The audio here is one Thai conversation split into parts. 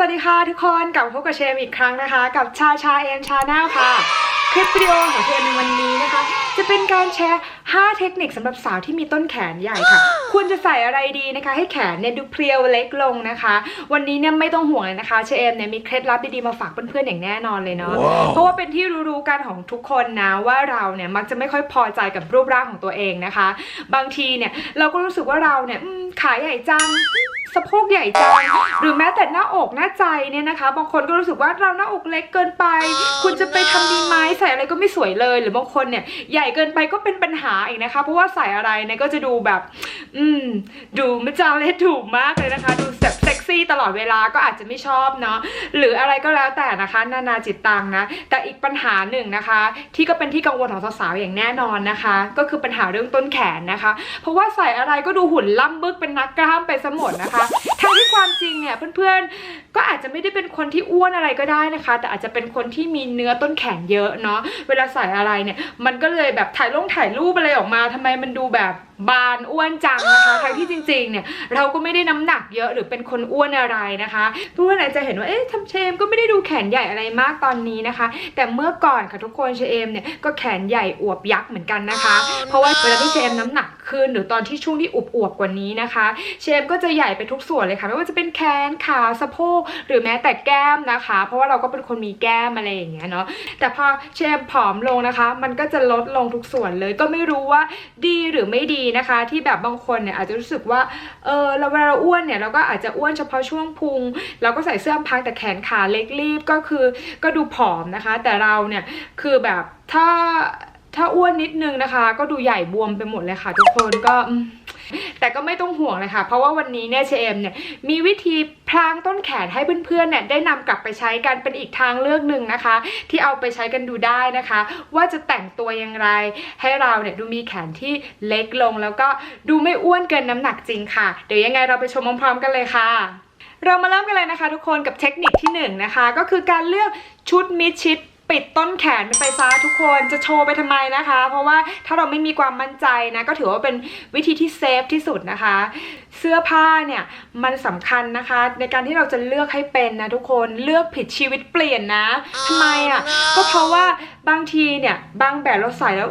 สวัสดีค่ะทุกคนกลับมาพบกับเชมอีกครั้งนะคะ กับชาชาเอ็มชาแนลค่ะ คลิปวิดีโอของเชมในวันนี้นะคะ จะเป็นการแชร์ 5 เทคนิคสำหรับสาวที่มีต้นแขนใหญ่ค่ะ ควรจะใส่อะไรดีนะคะ ให้แขนเนี่ยดูเพรียวเล็กลงนะคะ วันนี้เนี่ยไม่ต้องห่วงเลยนะคะเชมเนี่ยมีเคล็ดลับดีๆมาฝากเพื่อนๆอย่างแน่นอนเลยเนาะว้าวเพราะว่าเป็นที่รู้ๆกันของทุกคนนะว่าเราเนี่ยมักจะไม่ค่อยพอใจกับรูปร่างของตัวเองนะคะ บางทีเนี่ยเราก็รู้สึกว่าเราเนี่ยอืมขาใหญ่จัง สะโพกใหญ่จังหรือแม้แต่หน้าอกหน้าใจเนี่ยนะคะ บางคนก็รู้สึกว่าเราหน้าอกเล็กเกินไป คุณจะไปทำดีไหมใส่อะไรก็ไม่สวยเลย หรือบางคนเนี่ยใหญ่เกินไปก็เป็นปัญหาอีกนะคะ เพราะว่าใส่อะไรเนี่ยก็จะดูแบบ อืม ดูไม่จาเล่ถูกมากเลยนะคะ ดูแบบเซ็กซี่ตลอดเวลาก็อาจจะไม่ชอบเนาะหรืออะไรก็แล้วแต่นะคะ นานาจิตตังนะ แต่อีกปัญหาหนึ่งนะคะ ที่ก็เป็นที่กังวลของสาวๆอย่างแน่นอนนะคะ ก็คือปัญหาเรื่องต้นแขนนะคะ เพราะว่าใส่อะไรก็ดูหุ่นล่ำบึกเป็นนักกล้ามไปซะหมดนะคะทั้งที่ความจริงเนี่ยเพื่อนๆ ก็อาจจะไม่ได้เป็นคนที่อ้วนอะไรก็ได้นะคะ แต่อาจจะเป็นคนที่มีเนื้อต้นแขนเยอะเนาะเวลาใส่อะไรเนี่ยมันก็เลยแบบถ่ายลงถ่ายรูปอะไรออกมาทำไมมันดูแบบ บานอ้วนจังนะคะทั้งที่จริงๆเนี่ยเราก็ไม่ได้น้ำหนักเยอะหรือเป็นคนอ้วนอะไรนะคะเพื่อนๆอาจจะเห็นว่าเอ๊ะทำเชมก็ไม่ได้ดูแขนใหญ่อะไรมากตอนนี้นะคะ แต่เมื่อก่อนค่ะทุกคนเชมเนี่ยก็แขนใหญ่อวบยักษ์เหมือนกันนะคะ เพราะว่าเวลาที่เชมน้ำหนักขึ้นหรือตอนที่ช่วงที่อวบๆกว่านี้นะคะ เชมก็จะใหญ่ไปทุกส่วนเลยค่ะไม่ว่าจะเป็นแขนขาสะโพกหรือแม้แต่แก้มนะคะ เพราะว่าเราก็เป็นคนมีแก้มอะไรอย่างเงี้ยเนาะแต่พอเชมผอมลงนะคะ มันก็จะลดลงทุกส่วนเลยก็ไม่รู้ว่าดีหรือไม่ดีนะคะ ที่แบบบางคนเนี่ยอาจจะรู้สึกว่าเออเราเวลาเราอ้วนเนี่ยเราก็อาจจะอ้วนเฉพาะช่วงพุงเราก็ใส่เสื้อพังแต่แขนขาเล็กรีบก็คือก็ดูผอมนะคะ แต่เราเนี่ยคือแบบถ้าถ้าอ้วนนิดนึงนะคะ ก็ดูใหญ่บวมไปหมดเลยค่ะ ทุกคนก็ แต่ก็ไม่ต้องห่วงเลยค่ะ เพราะว่าวันนี้เนี่ยเชมเนี่ยมีวิธีพรางต้นแขนให้เพื่อนๆเนี่ยได้นำกลับไปใช้กันเป็นอีกทางเลือกหนึ่งนะคะ ที่เอาไปใช้กันดูได้นะคะ ว่าจะแต่งตัวอย่างไร ให้เราเนี่ยดูมีแขนที่เล็กลง แล้วก็ดูไม่อ้วนเกินน้ำหนักจริงค่ะ เดี๋ยวยังไงเราไปชมพร้อมๆกันเลยค่ะเรามาเริ่มกันเลยนะคะทุกคนกับเทคนิคที่หนึ่งนะคะก็คือการเลือกชุดมิดชิด ปิดต้นแขนเป็นไฟฟ้าทุกคนจะโชว์ไปทำไมนะคะ เพราะว่าถ้าเราไม่มีความมั่นใจนะ ก็ถือว่าเป็นวิธีที่เซฟที่สุดนะคะ เสื้อผ้าเนี่ยมันสำคัญนะคะ ในการที่เราจะเลือกให้เป็นนะทุกคนเลือกผิดชีวิตเปลี่ยนนะทำไมอะก็เพราะว่าบางทีเนี่ยบางแบบเราใส่แล้ว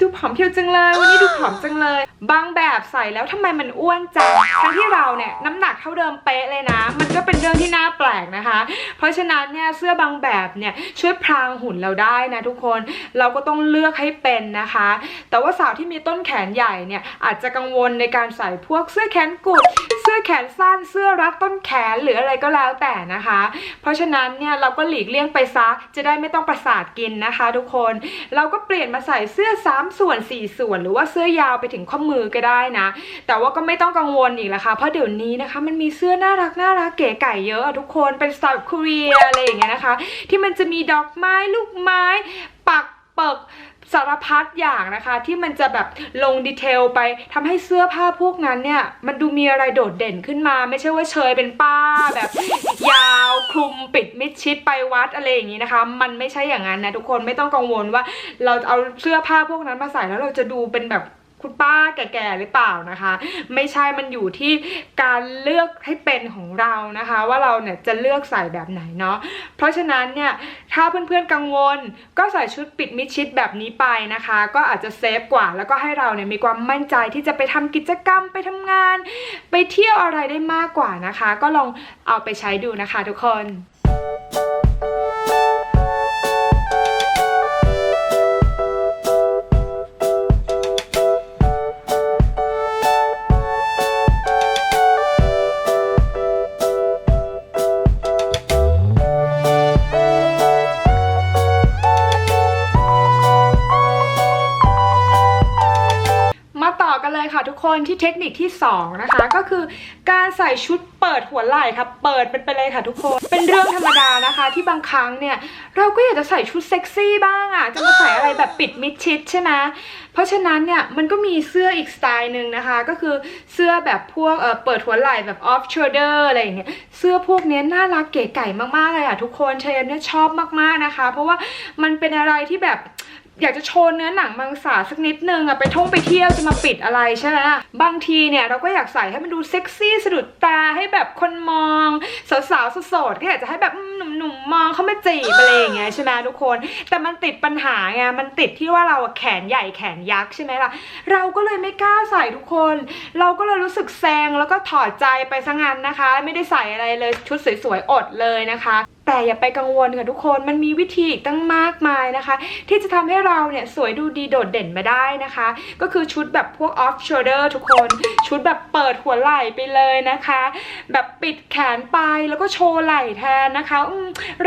ดูผอมเพรียวจังเลย วันนี้ดูผอมจังเลย บางแบบใส่แล้วทำไมมันอ้วนจังทั้งที่เราเนี่ยน้ำหนักเท่าเดิมเป๊ะเลยนะ มันก็เป็นเรื่องที่น่าแปลกนะคะ เพราะฉะนั้นเนี่ยเสื้อบางแบบเนี่ยช่วยพรางหุ่นเราได้นะทุกคน เราก็ต้องเลือกให้เป็นนะคะ แต่ว่าสาวที่มีต้นแขนใหญ่เนี่ยอาจจะกังวลในการใส่พวกเสื้อแขนกุด เสื้อแขนสั้น เสื้อรัดต้นแขนหรืออะไรก็แล้วแต่นะคะ เพราะฉะนั้นเนี่ยเราก็หลีกเลี่ยงไปซะ จะได้ไม่ต้องประสาทกินนะคะ ทุกคน เราก็เปลี่ยนมาใส่เสื้อ3 ส่วน 4 ส่วน หรือว่าเสื้อยาวไปถึงข้อมือก็ได้นะ แต่ว่าก็ไม่ต้องกังวลอีกละค่ะเพราะเดี๋ยวนี้นะคะ มันมีเสื้อน่ารักน่ารักเก๋ไก่เยอะอะทุกคนเป็นสไตล์คเรียอะไรอย่างเงี้ยนะคะ ที่มันจะมีดอกไม้ลูกไม้ปักเปิก สารพัดอย่างนะคะ ที่มันจะแบบลงดีเทลไปทำให้เสื้อผ้าพวกนั้นเนี่ย มันดูมีอะไรโดดเด่นขึ้นมา ไม่ใช่ว่าเชยเป็นป้าแบบ ยาวคลุมปิดมิดชิดไปวัดอะไรอย่างนี้นะคะ มันไม่ใช่อย่างนั้นนะทุกคนไม่ต้องกังวลว่า เราเอาเสื้อผ้าพวกนั้นมาใส่แล้วเราจะดูเป็นแบบ คุณป้าแก่ๆหรือเปล่านะคะ ไม่ใช่มันอยู่ที่การเลือกให้เป็นของเรานะคะ ว่าเราเนี่ยจะเลือกใส่แบบไหนเนาะเพราะฉะนั้นเนี่ยถ้าเพื่อนๆกังวล ก็ใส่ชุดปิดมิดชิดแบบนี้ไปนะคะ ก็อาจจะเซฟกว่า แล้วก็ให้เราเนี่ยมีความมั่นใจที่จะไปทำกิจกรรมไปทำงาน ไปเที่ยวอะไรได้มากกว่านะคะ ก็ลองเอาไปใช้ดูนะคะทุกคน นที่เทคนิคที่2นะคะก็คือการใส่ชุดเปิดหัวไหล่ค่ะ เปิดเป็นไปเลยค่ะทุกคน เป็นเรื่องธรรมดานะคะที่บางครั้งเนี่ยเราก็อยากจะใส่ชุดเซ็กซี่บ้างอะ่ะจะมาใส่อะไรแบบปิดมิดชิดใช่ไหมเพราะฉะนั้นเนี่ยมันก็มีเสื้ออีกสไตล์หนึ่งนะคะ ก็คือเสื้อแบบพวกเออเปิดหัวไหล่แบบ off shoulder อะไรอย่างเงี้ยเสื้อพวกนี้น่ารักเก๋ไก่มากๆเลยอะทุกคนเชมเนี่ยชอบมากๆนะคะ เพราะว่ามันเป็นอะไรที่แบบ อยากจะโชว์เนื้อหนังมังสาสักนิดนึงอะไปท่องไปเที่ยวจะมาปิดอะไรใช่ไหมบางทีเนี่ยเราก็อยากใส่ให้มันดูเซ็กซี่สะดุดตาให้แบบคนมอง สาวๆสดๆก็อยากจะให้แบบหนุ่มๆมองเข้ามาจีบอะไรอย่างเงี้ยใช่ไหมทุกคน แต่มันติดปัญหาไงมันติดที่ว่าเราแขนใหญ่แขนยักษ์ใช่ไหมล่ะเราก็เลยไม่กล้าใส่ทุกคน เราก็เลยรู้สึกแซงแล้วก็ถอดใจไปซะงั้นนะคะ ไม่ได้ใส่อะไรเลยชุดสวยๆอดเลยนะคะ แต่อย่าไปกังวลค่ะทุกคนมันมีวิธีอีกตั้งมากมายนะคะ ที่จะทำให้เราเนี่ยสวยดูดีโดดเด่นมาได้นะคะ ก็คือชุดแบบพวก off shoulder ทุกคน ชุดแบบเปิดหัวไหล่ไปเลยนะคะ แบบปิดแขนไปแล้วก็โชว์ไหล่แทนนะคะ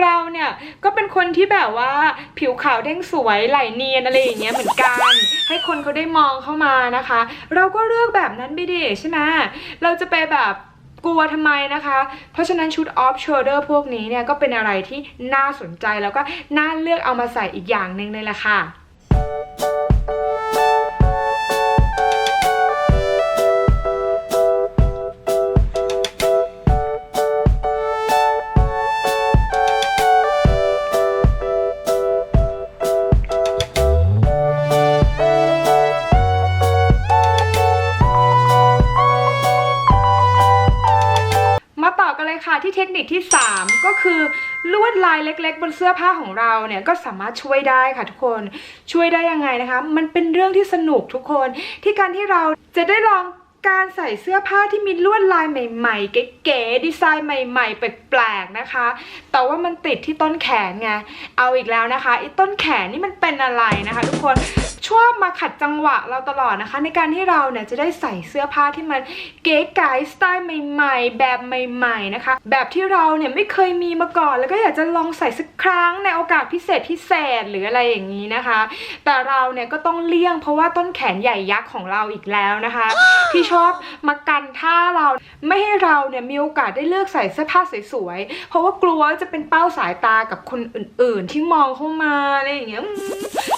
เราเนี่ยก็เป็นคนที่แบบว่าผิวขาวเด้งสวยไหล่เนียนอะไรอย่างเงี้ยเหมือนกัน ให้คนเขาได้มองเข้ามานะคะ เราก็เลือกแบบนั้นไปดิใช่ไหมเราจะไปแบบ กลัวทำไมนะคะ เพราะฉะนั้นชุด off shoulder พวกนี้เนี่ยก็เป็นอะไรที่น่าสนใจแล้วก็น่าเลือกเอามาใส่อีกอย่างหนึ่งเลยล่ะค่ะ ที่เทคนิคที่ 3 ก็คือลวดลายเล็ก ๆ บนเสื้อผ้าของเราเนี่ยก็สามารถช่วยได้ค่ะทุกคนช่วยได้ยังไงนะคะ มันเป็นเรื่องที่สนุกทุกคนที่การที่เราจะได้ลอง การใส่เสื้อผ้าที่มีลวดลายใหม่ๆ เก๋ๆดีไซน์ใหม่ ๆ แปลกๆนะคะ แต่ว่ามันติดที่ต้นแขนไง เอาอีกแล้วนะคะไอ้ต้นแขนนี่มันเป็นอะไรนะคะ ทุกคนชอบมาขัดจังหวะเราตลอดนะคะ ในการที่เราเนี่ยจะได้ใส่เสื้อผ้าที่มันเก๋ไก๋สไตล์ใหม่ ๆ แบบใหม่ ๆนะคะ แบบที่เราเนี่ยไม่เคยมีมาก่อน แล้วก็อยากจะลองใส่สักครั้งในโอกาสพิเศษพิเศษหรืออะไรอย่างนี้นะคะ แต่เราเนี่ยก็ต้องเลี่ยงเพราะว่าต้นแขนใหญ่ยักษ์ของเราอีกแล้วนะคะ ที่ชอบมากันท่าเรา ไม่ให้เราเนี่ยมีโอกาสได้เลือกใส่เสื้อผ้าสวยๆ เพราะว่ากลัวจะเป็นเป้าสายตากับคนอื่นๆ ที่มองเข้ามาอะไรอย่างเงี้ย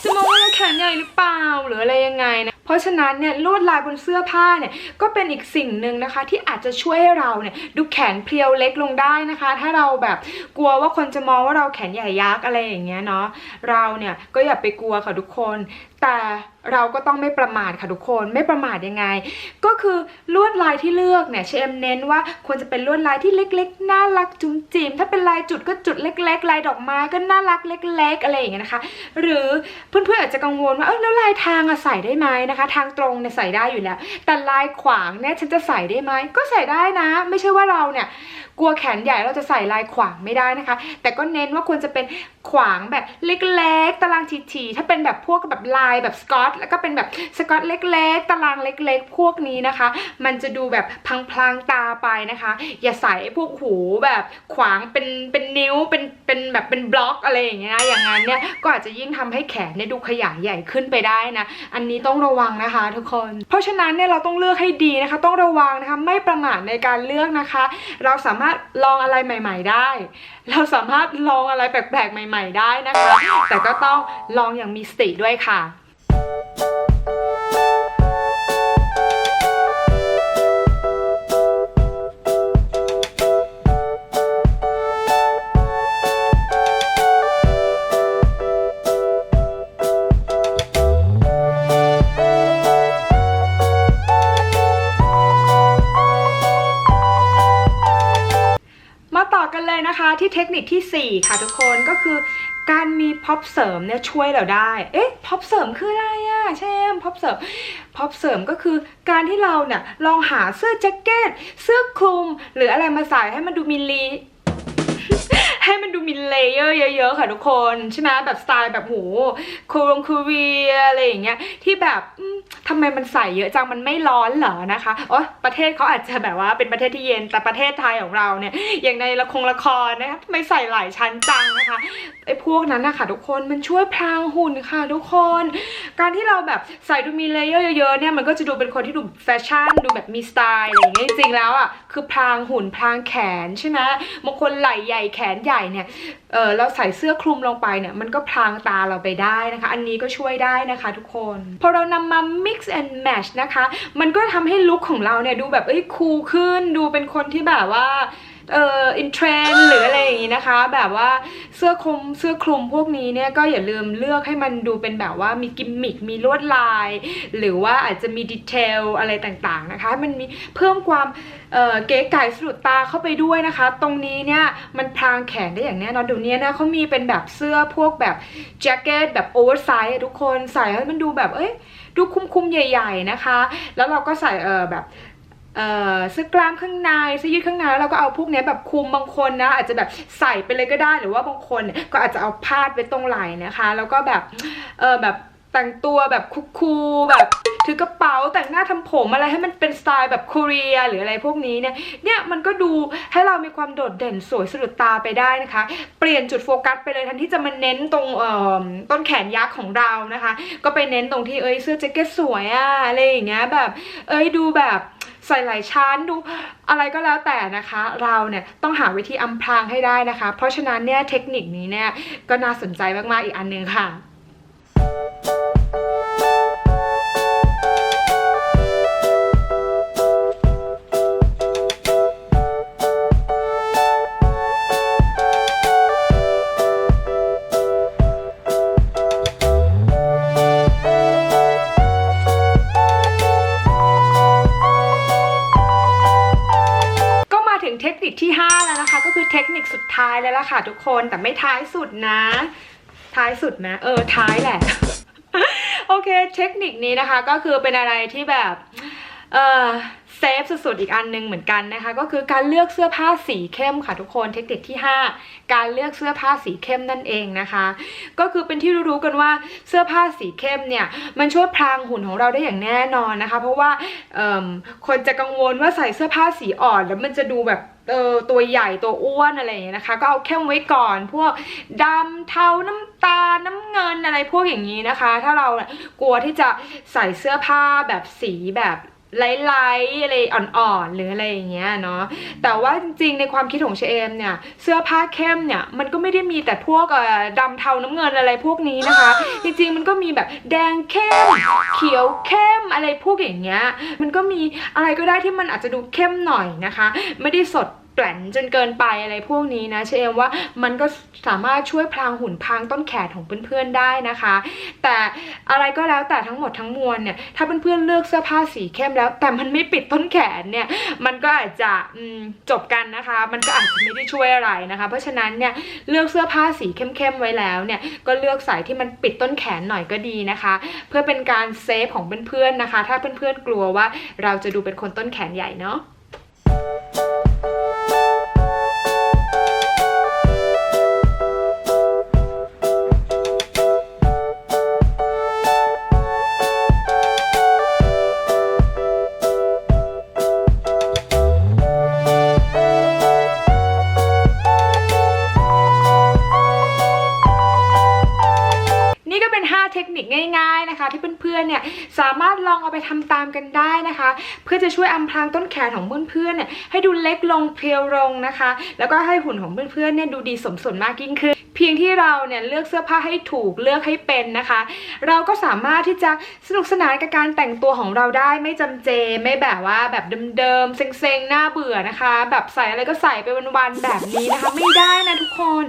จะมองว่าเราแขนใหญ่หรือเปล่าหรืออะไรยังไงนะเพราะฉะนั้นเนี่ยลวดลายบนเสื้อผ้าเนี่ยก็เป็นอีกสิ่งหนึ่งนะคะ ที่อาจจะช่วยให้เราเนี่ยดูแขนเพรียวเล็กลงได้นะคะ ถ้าเราแบบกลัวว่าคนจะมองว่าเราแขนใหญ่ยักษ์อะไรอย่างเงี้ยเนาะเราเนี่ยก็อย่าไปกลัวค่ะทุกคน แต่เราก็ต้องไม่ประมาทค่ะทุกคนไม่ประมาทยังไง ก็คือลวดลายที่เลือกเนี่ยเชมเน้นว่าควรจะเป็นลวดลายที่เล็กๆน่ารักจุ๋มจิ๋มถ้าเป็นลายจุดก็จุดเล็ก ๆ ลายดอกไม้ก็น่ารักเล็ก ๆ อะไรอย่างเงี้ยนะคะ หรือเพื่อนๆอาจจะกังวลว่าเออแล้วลายทางอะใส่ได้ไหมนะคะ ทางตรงเนี่ยใส่ได้อยู่แล้ว แต่ลายขวางเนี่ยฉันจะใส่ได้ไหมก็ใส่ได้นะ ไม่ใช่ว่าเราเนี่ย กลัวแขนใหญ่เราจะใส่ลายขวางไม่ได้นะคะ แต่ก็เน้นว่าควรจะเป็นขวางแบบเล็กๆ ตารางทีๆถ้าเป็นแบบพวกแบบลายแบบสกอต แล้วก็เป็นแบบสกอตเล็ก ๆ ตารางเล็ก ๆ พวกนี้นะคะ มันจะดูแบบพลางๆตาไปนะคะ อย่าใส่พวกหูแบบขวางเป็นเป็นนิ้วเป็นเป็นแบบเป็นบล็อกอะไรอย่างเงี้ยนะอย่างนั้นเนี่ยก็อาจจะยิ่งทำให้แขนเนี่ยดูขยายใหญ่ขึ้นไปได้นะ อันนี้ต้องระวังนะคะทุกคน เพราะฉะนั้นเนี่ยเราต้องเลือกให้ดีนะคะ ต้องระวังนะคะ ไม่ประมาทในการเลือกนะคะ เราสามารถลองอะไรใหม่ ๆ ได้ เราสามารถลองอะไรแปลกๆใหม่ ๆ ได้นะคะ แต่ก็ต้องลองอย่างมีสติด้วยค่ะ กันเลยนะคะที่เทคนิคที่ 4 ค่ะทุกคนก็คือการมีพ็อปเสริมเนี่ยช่วยเราได้ เอ๊ะพ็อปเสริมคืออะไรอะเชมพ็อปเสริมพ็อปเสริมก็คือการที่เราเนี่ยลองหาเสื้อแจ็คเก็ต เสื้อคลุม หรืออะไรมาใส่ให้มันดูมีลี ให้มันดูมีเลเยอร์เยอะ ๆ ค่ะทุกคนใช่ไหมแบบสไตล์แบบโหคูรงคูเวียอะไรอย่างเงี้ยที่แบบอืมทำไมมันใส่เยอะจังมันไม่ร้อนเหรอนะคะโอยประเทศเขาอาจจะแบบว่าเป็นประเทศที่เย็นแต่ประเทศไทยของเราเนี่ยอย่างในละครละครนะคะทำไมใส่หลายชั้นจังนะคะไอ้พวกนั้นนะคะทุกคนมันช่วยพรางหุ่นค่ะ ทุกคน การที่เราแบบใส่ดูมีเลเยอร์เยอะๆเนี่ยมันก็จะดูเป็นคนที่ดูแฟชั่นดูแบบมีสไตล์อะไรอย่างเงี้ยจริงๆแล้วอะคือพรางหุ่นพรางแขนใช่ไหมบางคนไหล่ใหญ่แขนใหญ่เนี่ยเออเราใส่เสื้อคลุมลงไปเนี่ยมันก็พรางตาเราไปได้นะคะ อันนี้ก็ช่วยได้นะคะทุกคนพอเรานำมา mix and match นะคะ มันก็ทำให้ลุคของเราเนี่ยดูแบบเอ้ยคูลขึ้น ดูเป็นคนที่แบบว่าเอ่ออินเทรนหรืออะไรอย่างนี้นะคะ แบบว่าเสื้อคลุมเสื้อคลุมพวกนี้เนี่ยก็อย่าลืมเลือกให้มันดูเป็นแบบว่ามีกิมมิคมีลวดลาย หรือว่าอาจจะมีดีเทลอะไรต่างๆนะคะ มันมีเพิ่มความ เก๋ไก๋สะดุดตาเข้าไปด้วยนะคะ ตรงนี้เนี่ยมันพรางแขนได้อย่างแน่นอนเดี๋ยวนี้นะเขามีเป็นแบบเสื้อพวกแบบแจ็คเก็ตแบบโอเวอร์ไซส์ทุกคนใส่ให้มันดูแบบเอ้ยดูคุ้มๆใหญ่ ๆนะคะ แล้วเราก็ใส่เออแบบเสื้อกล้ามข้างในเสื้อยืดข้างในแล้วเราก็เอาพวกนี้แบบคุมบางคนนะ อาจจะแบบใส่ไปเลยก็ได้หรือว่าบางคนก็อาจจะเอาพาดไว้ตรงไหล่นะคะ แล้วก็แบบเออแบบแต่งตัวแบบคูลๆแบบ ถือกระเป๋าแต่งหน้าทำผมอะไรให้มันเป็นสไตล์แบบเกาหลีหรืออะไรพวกนี้เนี่ยเนี่ยมันก็ดูให้เรามีความโดดเด่นสวยสะดุดตาไปได้นะคะ เปลี่ยนจุดโฟกัสไปเลยทันที่จะมาเน้นตรงเอ่อต้นแขนยักษ์ของเรานะคะ ก็ไปเน้นตรงที่เอ้ยเสื้อแจ็คเก็ตสวยอะอะไรอย่างเงี้ยแบบ เอ้ยดูแบบใส่หลายชั้นดูอะไรก็แล้วแต่นะคะ เราเนี่ยต้องหาวิธีอำพรางให้ได้นะคะ เพราะฉะนั้นเนี่ยเทคนิคนี้เนี่ยก็น่าสนใจมากๆอีกอันหนึงค่ะ ท้ายแล้วล่ะค่ะทุกคนแต่ไม่ท้ายสุดนะ ท้ายสุดไหมเออท้ายแหละ โอเคเทคนิคนี้นะคะ ก็คือเป็นอะไรที่แบบเออเซฟสุดๆอีกอันหนึงเหมือนกันนะคะ ก็คือการเลือกเสื้อผ้าสีเข้มค่ะทุกคนเทคนิคที่ 5 การเลือกเสื้อผ้าสีเข้มนั่นเองนะคะ ก็คือเป็นที่รู้ๆกันว่าเสื้อผ้าสีเข้มเนี่ยมันช่วยพรางหุ่นของเราได้อย่างแน่นอนนะคะ เพราะว่าคนจะกังวลว่าใส่เสื้อผ้าสีอ่อน แล้วมันจะดูแบบ เออตัวใหญ่ตัวอ้วนอะไรอย่างเงี้ยนะคะ ก็เอาเข้มไว้ก่อน พวกดำเทาน้ำตาลน้ำเงินอะไรพวกอย่างนี้นะคะ ถ้าเรากลัวที่จะใส่เสื้อผ้าแบบสีแบบ ไลท์ๆอะไรอ่อนๆหรืออะไรอย่างเงี้ยเนาะแต่ว่าจริงๆในความคิดของเชเอมเนี่ย เสื้อผ้าเข้มเนี่ยมันก็ไม่ได้มีแต่พวกดำเทาน้ำเงินอะไรพวกนี้นะคะ จริงๆมันก็มีแบบแดงเข้ม เขียวเข้มอะไรพวกอย่างเงี้ยมันก็มีอะไรก็ได้ที่มันอาจจะดูเข้มหน่อยนะคะ ไม่ได้สด แปลนจนเกินไปอะไรพวกนี้นะเชเอมว่ามันก็สามารถช่วยพรางหุ่นพรางต้นแขนของเพื่อนๆได้นะคะ แต่อะไรก็แล้วแต่ทั้งหมดทั้งมวลเนี่ยถ้าเพื่อนๆเลือกเสื้อผ้าสีเข้มแล้ว แต่มันไม่ปิดต้นแขนเนี่ยมันก็อาจจะจบกันนะคะ มันก็อาจจะไม่ได้ช่วยอะไรนะคะ เพราะฉะนั้นเนี่ยเลือกเสื้อผ้าสีเข้มๆไว้แล้วเนี่ยก็เลือกสายที่มันปิดต้นแขนหน่อยก็ดีนะคะ เพื่อเป็นการเซฟของเพื่อนๆนะคะ ถ้าเพื่อนๆกลัวว่าเราจะดูเป็นคนต้นแขนใหญ่เนาะ อนๆเนี่ยสามารถลองเอาไปทำตามกันได้นะคะ เพื่อจะช่วยอำพรางต้นแขนของเพื่อนๆเนี่ยให้ดูเล็กลงเพรียวลงนะคะ แล้วก็ให้หุ่นของเพื่อนๆเนี่ยดูดีสมส่วนมากยิ่งขึ้น พียงที่เราเนี่ยเลือกเสื้อผ้าให้ถูกเลือกให้เป็นนะคะ เราก็สามารถที่จะสนุกสนานกับการแต่งตัวของเราได้ไม่จำเจไม่แบบว่าแบบเดิมๆเซ็งๆน่าเบื่อนะคะ แบบใส่อะไรก็ใส่ไปวันๆแบบนี้นะคะ ไม่ได้นะทุกคน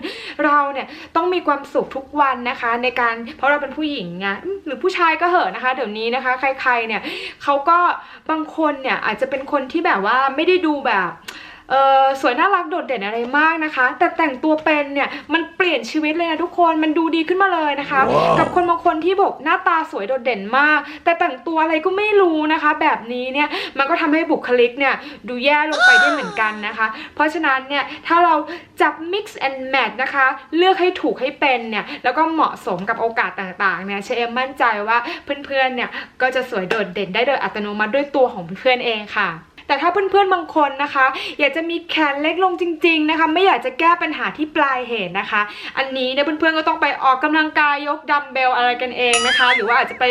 เราเนี่ยต้องมีความสุขทุกวันนะคะ ในการเพราะเราเป็นผู้หญิงไงหรือผู้ชายก็เหอะนะคะ เดี๋ยวนี้นะคะ ใครๆเนี่ยเขาก็บางคนเนี่ยอาจจะเป็นคนที่แบบว่าไม่ได้ดูแบบ เออสวยน่ารักโดดเด่นอะไรมากนะคะ แต่แต่งตัวเป็นเนี่ยมันเปลี่ยนชีวิตเลยนะทุกคนมันดูดีขึ้นมาเลยนะคะกับคนบางคนที่บอกหน้าตาสวยโดดเด่นมาก แต่แต่งตัวอะไรก็ไม่รู้นะคะ แบบนี้เนี่ยมันก็ทำให้บุคลิกเนี่ยดูแย่ลงไปได้เหมือนกันนะคะ เพราะฉะนั้นเนี่ยถ้าเราจับ mix and match นะคะ เลือกให้ถูกให้เป็นเนี่ยแล้วก็เหมาะสมกับโอกาสต่างๆเนี่ยเชเอมมั่นใจว่าเพื่อนๆเนี่ยก็จะสวยโดดเด่นได้โดยอัตโนมัติด้วยตัวของเพื่อนๆเองค่ะ แต่ถ้าเพื่อนๆบางคนนะคะ อยากจะมีแขนเล็กลงจริง ๆนะคะ ไม่อยากจะแก้ปัญหาที่ปลายเหตุนะคะ อันนี้เนี่ยเพื่อนๆก็ต้องไปออกกำลังกายยกดัมเบลอะไรกันเองนะคะ หรือว่าอาจจะไป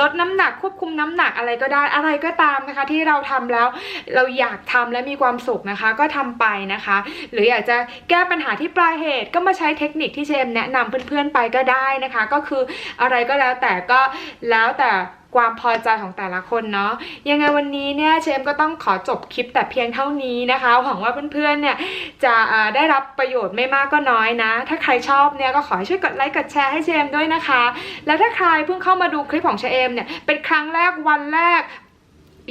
ลดน้ำหนักควบคุมน้ำหนักอะไรก็ได้อะไรก็ตามนะคะ ที่เราทำแล้วเราอยากทำและมีความสุขนะคะ ก็ทำไปนะคะ หรืออยากจะแก้ปัญหาที่ปลายเหตุก็มาใช้เทคนิคที่เชมแนะนำเพื่อนๆไปก็ได้นะคะ ก็คืออะไรก็แล้วแต่ก็แล้วแต่ ความพอใจของแต่ละคนเนาะยังไงวันนี้เนี่ยเชมก็ต้องขอจบคลิปแต่เพียงเท่านี้นะคะ หวังว่าเพื่อนๆเนี่ยจะได้รับประโยชน์ไม่มากก็น้อยนะ ถ้าใครชอบเนี่ยก็ขอให้ช่วยกดไลค์กดแชร์ให้เชมด้วยนะคะ แล้วถ้าใครเพิ่งเข้ามาดูคลิปของเชมเนี่ยเป็นครั้งแรกวันแรก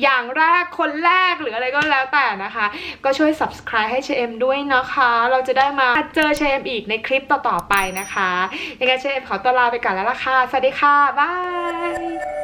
อย่างแรกคนแรกหรืออะไรก็แล้วแต่นะคะ ก็ช่วย subscribe ให้เชมด้วยนะคะ เราจะได้มาเจอเชมอีกในคลิปต่อๆไปนะคะยังไงเชมขอตัวลาไปก่อนแล้วล่ะค่ะ สวัสดีค่ะ บาย